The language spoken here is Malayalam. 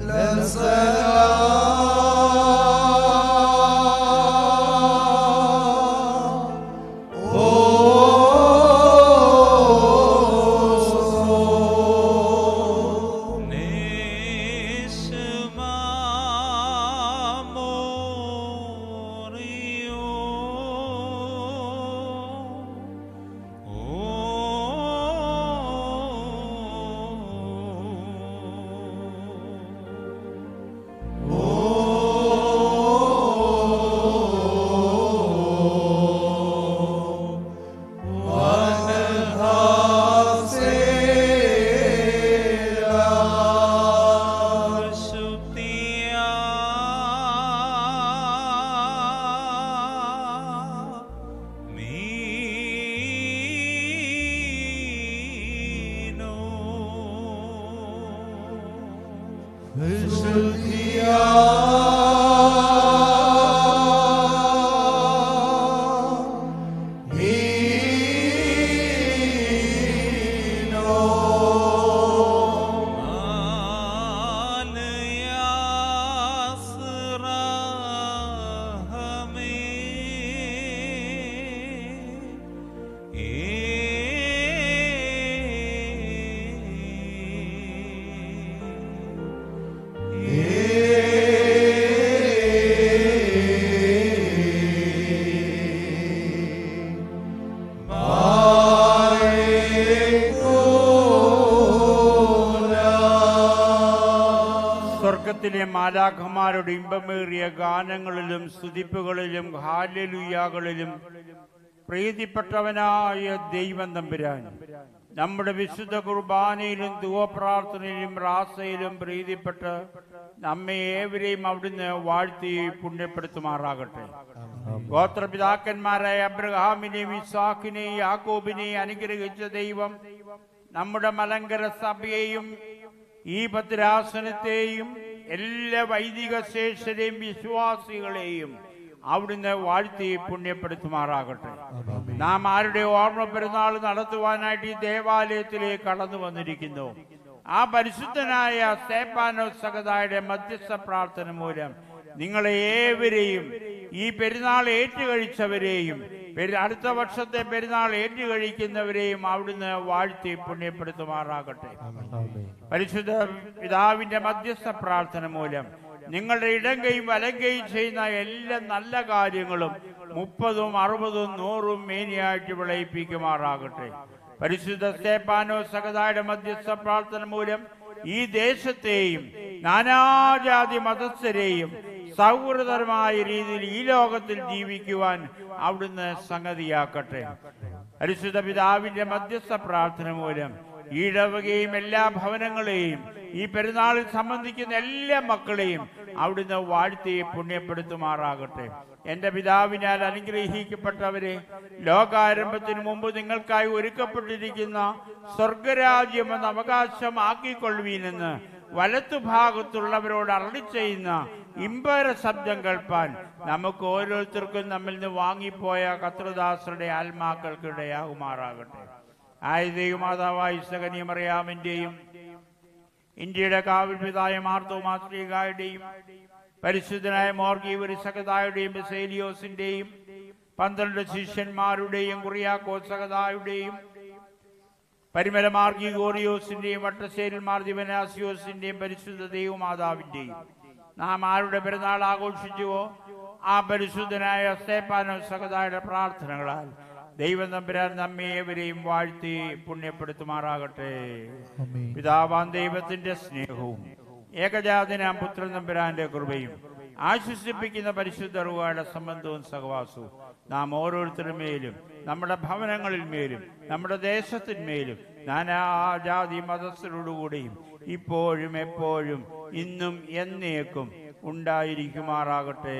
لنصير 人生。സ്വർഗത്തിലെ മാലാഖമാരുടെ ഇമ്പമേറിയ ഗാനങ്ങളിലും സ്തുതിപ്പുകളിലും ഹാലലുയാകളിലും പ്രീതിപ്പെട്ടവനായ ദൈവം തമ്പുരാൻ നമ്മുടെ വിശുദ്ധ കുർബാനയിലും ദുവപ്രാർത്ഥനയിലും റാസയിലും പ്രീതിപ്പെട്ട് നമ്മെ ഏവരെയും അവിടുന്ന് വാഴ്ത്തി പുണ്യപ്പെടുത്തുമാറാകട്ടെ. ഗോത്രപിതാക്കന്മാരായ അബ്രഹാമിനെയും ഇസാഖിനെയും യാക്കോബിനെയും അനുഗ്രഹിച്ച ദൈവം നമ്മുടെ മലങ്കര സഭയെയും ഈ ഭദ്രാസനത്തെയും എല്ലാ വൈദിക ശേഷരെയും വിശ്വാസികളെയും അവിടുന്ന് വാഴ്ത്തി പുണ്യപ്പെടുത്തുമാറാകട്ടെ. നാം ആരുടെ ഓർമ്മ പെരുന്നാൾ നടത്തുവാനായിട്ട് ഈ ദേവാലയത്തിലേക്ക് കടന്നു വന്നിരിക്കുന്നു. ആ പരിശുദ്ധനായ സേപ്പാനോ സഹതായുടെ മധ്യസ്ഥ പ്രാർത്ഥന മൂലം നിങ്ങളെ ഏവരെയും ഈ പെരുന്നാൾ ഏറ്റുകഴിച്ചവരെയും അടുത്ത വർഷത്തെ പെരുന്നാൾ ഏറ്റു കഴിക്കുന്നവരെയും അവിടുന്ന് വാഴ്ത്തി പുണ്യപ്പെടുത്തുമാറാകട്ടെ. പരിശുദ്ധ പിതാവിന്റെ മധ്യസ്ഥ പ്രാർത്ഥന മൂലം നിങ്ങളുടെ ഇടങ്കയും വലങ്കയും ചെയ്യുന്ന എല്ലാ നല്ല കാര്യങ്ങളും മുപ്പതും അറുപതും നൂറും മേനിയായിട്ട് വിളയിപ്പിക്കുമാറാകട്ടെ. പരിശുദ്ധ സ്തേപ്പാനോ സഹതായുടെ മധ്യസ്ഥ പ്രാർത്ഥന മൂലം ഈ ദേശത്തെയും നാനാജാതി മതസ്ഥരെയും സൗഹൃദപരമായ രീതിയിൽ ഈ ലോകത്തിൽ ജീവിക്കുവാൻ അവിടുന്ന് സംഗതിയാക്കട്ടെ. പരിശുദ്ധ പിതാവിന്റെ മധ്യസ്ഥ പ്രാർത്ഥന മൂലം ഈ ഇടവകയും എല്ലാ ഭവനങ്ങളെയും ഈ പെരുന്നാളിൽ സംബന്ധിക്കുന്ന എല്ലാ മക്കളെയും അവിടുന്ന് വാഴ്ത്തി പുണ്യപ്പെടുത്തുമാറാകട്ടെ. എന്റെ പിതാവിനാൽ അനുഗ്രഹിക്കപ്പെട്ടവരെ ലോകാരംഭത്തിന് മുമ്പ് നിങ്ങൾക്കായി ഒരുക്കപ്പെട്ടിരിക്കുന്ന സ്വർഗരാജ്യം അവകാശമാക്കിക്കൊള്ളുവീനെന്ന് വലത്തുഭാഗത്തുള്ളവരോട് അരളി ചെയ്യുന്ന ഇമ്പര ശബ്ദം കേൾപ്പാൻ. നമുക്ക് ഓരോരുത്തർക്കും നമ്മിൽ നിന്ന് വാങ്ങിപ്പോയ കത്രദാസരുടെ ആത്മാക്കൾക്കിടയാകുമാറാകട്ടെ ആയ ദൈവമാതാവായ സകനിയമറിയാമിന്റെയും ഇന്ത്യയുടെ കാവൽ പിതായ പരിശുദ്ധനായ മോർഗീവരി സകതായുടെയും ബസേലിയോസിന്റെയും പന്ത്രണ്ട് ശിഷ്യന്മാരുടെയും കുറിയാക്കോ സകതായുടെയും പരിമല മാർഗി ഗോറിയോസിന്റെയും വട്ടശ്ശേരിൽ മാർ ദിവനാസിയോസിന്റെയും പരിശുദ്ധ ദൈവമാതാവിന്റെയും നാം ആരുടെ പെരുന്നാൾ ആഘോഷിച്ചുവോ? ആ പരിശുദ്ധനായ സ്തേപ്പാനോ സഹതായുടെ പ്രാർത്ഥനകളാൽ. ദൈവം തമ്പുരാൻ നമ്മെ ഏവരെയും വാഴ്ത്തി പുണ്യപ്പെടുത്തുമാറാകട്ടെ. പിതാവാൻ ദൈവത്തിന്റെ സ്നേഹവും ഏകജാതനാം പുത്രൻ തമ്പുരാന്റെ കൃപയും ആശ്വസിപ്പിക്കുന്ന പരിശുദ്ധ അറിവുകളുടെ സംബന്ധവും സഹവാസവും നാം ഓരോരുത്തരുടെ മേലും നമ്മുടെ ഭവനങ്ങളിൽ മേലും നമ്മുടെ ദേശത്തിന്മേലും നാനാജാതി മതസ്ഥരോടുകൂടിയും ഇപ്പോഴും എപ്പോഴും ഇന്നും എന്നേക്കും ഉണ്ടായിരിക്കുമാറാകട്ടെ.